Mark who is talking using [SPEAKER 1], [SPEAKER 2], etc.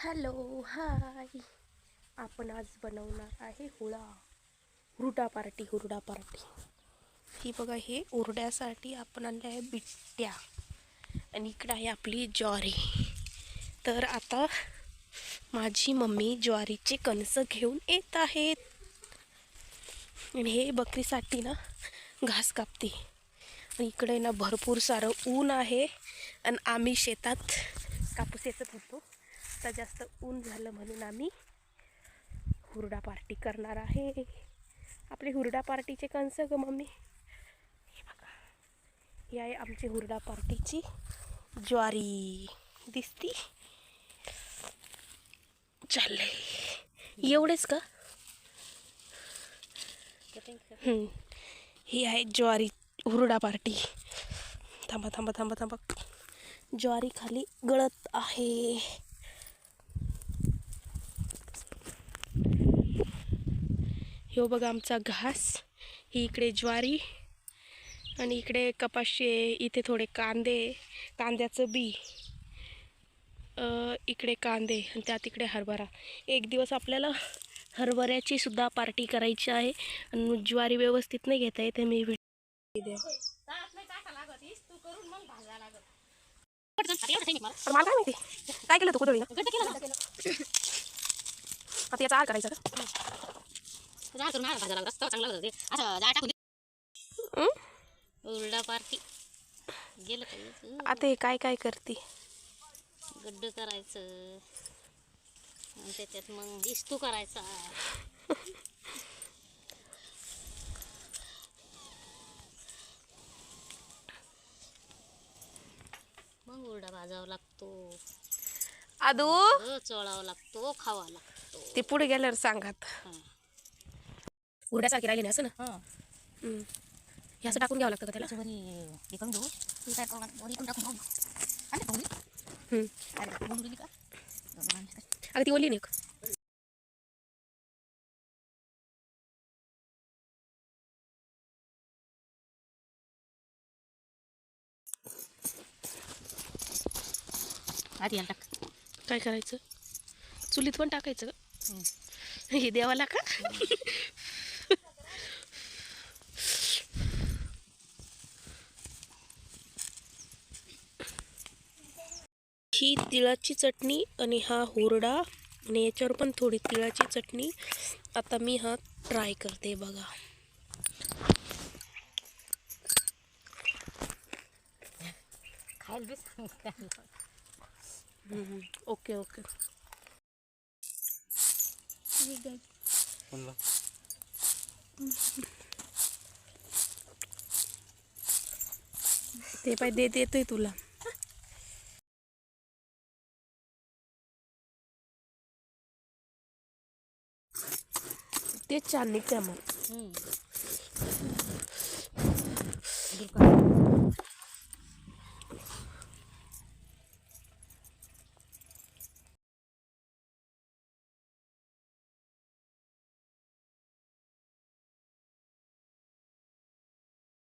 [SPEAKER 1] Hello hi. आपण आज बनवणार आहे हुळा. हुरडा पार्टी हुरडा पार्टी. ही बघा हे उरड्यासाठी आपण आणलं आहे बिट्ट्या. आणि इकडं आहे आपली ज्वारी. तर आता माझी मम्मी ज्वारीचे कणसं घेऊन येत आहेत. आणि हे बकरीसाठी ना घास कापते. आणि इकडे ना भरपूर सारं ऊन आहे. आणि आम्ही शेतात कापूस येतच होतो. आत्ता जास्त ऊन झालं म्हणून आम्ही हुरडा पार्टी करणार आहे. आपली हुरडा पार्टीचे कणसं ग मम्मी. हे बघा. ही आहे आमची हुरडा पार्टीची ज्वारी. दिसती? चाललंय. एवढेच का? ही आहे ज्वारी हुरडा पार्टी. थांबा थांबा थांबा थांबा. ज्वारी खाली गळत आहे. ह्यो बघा आमचा घास ही इकडे ज्वारी आणि इकडे कपाशी आहे इथे थोडे कांदे कांद्याचं बी. इकडे कांदे आणि त्यात इकडे हरभरा. एक दिवस आपल्याला हरभऱ्याची सुद्धा पार्टी करायची आहे आणि ज्वारी व्यवस्थित नाही घेता येते मी व्हिडिओ मला काय माहिती? काय केलं तू कुदळी आता याचा आर करायचा
[SPEAKER 2] जाळ करून आला भाजायला रस्ता चांगला होता ते. असं जाळ टाकून? उलडा पार्टी गेलं पाहिजे
[SPEAKER 1] आता हे काय काय करते?
[SPEAKER 2] गड्ड करायचं. आणि त्याच्यात मग दिसतो करायचा. मग उलडा भाजावा लागतो.
[SPEAKER 1] आदू?
[SPEAKER 2] चोळावा लागतो खावा लागतो.
[SPEAKER 1] ते पुढे गेल्यावर सांगात.
[SPEAKER 2] हा.
[SPEAKER 1] उरड्यासारखी राहिली नाही असं ना
[SPEAKER 2] हा.
[SPEAKER 1] हं. असं टाकून घ्यावं लागतं का त्याला
[SPEAKER 2] त्याच्यावर हे करून काय करू वर इकडून टाकून घेऊ. आणि पाहू दे.
[SPEAKER 1] हं.
[SPEAKER 2] अरे, गुंडून दिली का? दोन आणले का?
[SPEAKER 1] अगं ती ओली नाही का?
[SPEAKER 2] आधी याला टाक
[SPEAKER 1] काय करायचं चुलीत पण टाकायचं का
[SPEAKER 2] हं.
[SPEAKER 1] हे देवाला का ही तिळाची चटणी आणि हा हुरडा आणि याच्यावर पण थोडी तिळाची चटणी. आता मी हा ट्राय करते बघा. Okay okay. ते पाय देत येतोय तुला. ते छान क्रमांक. मग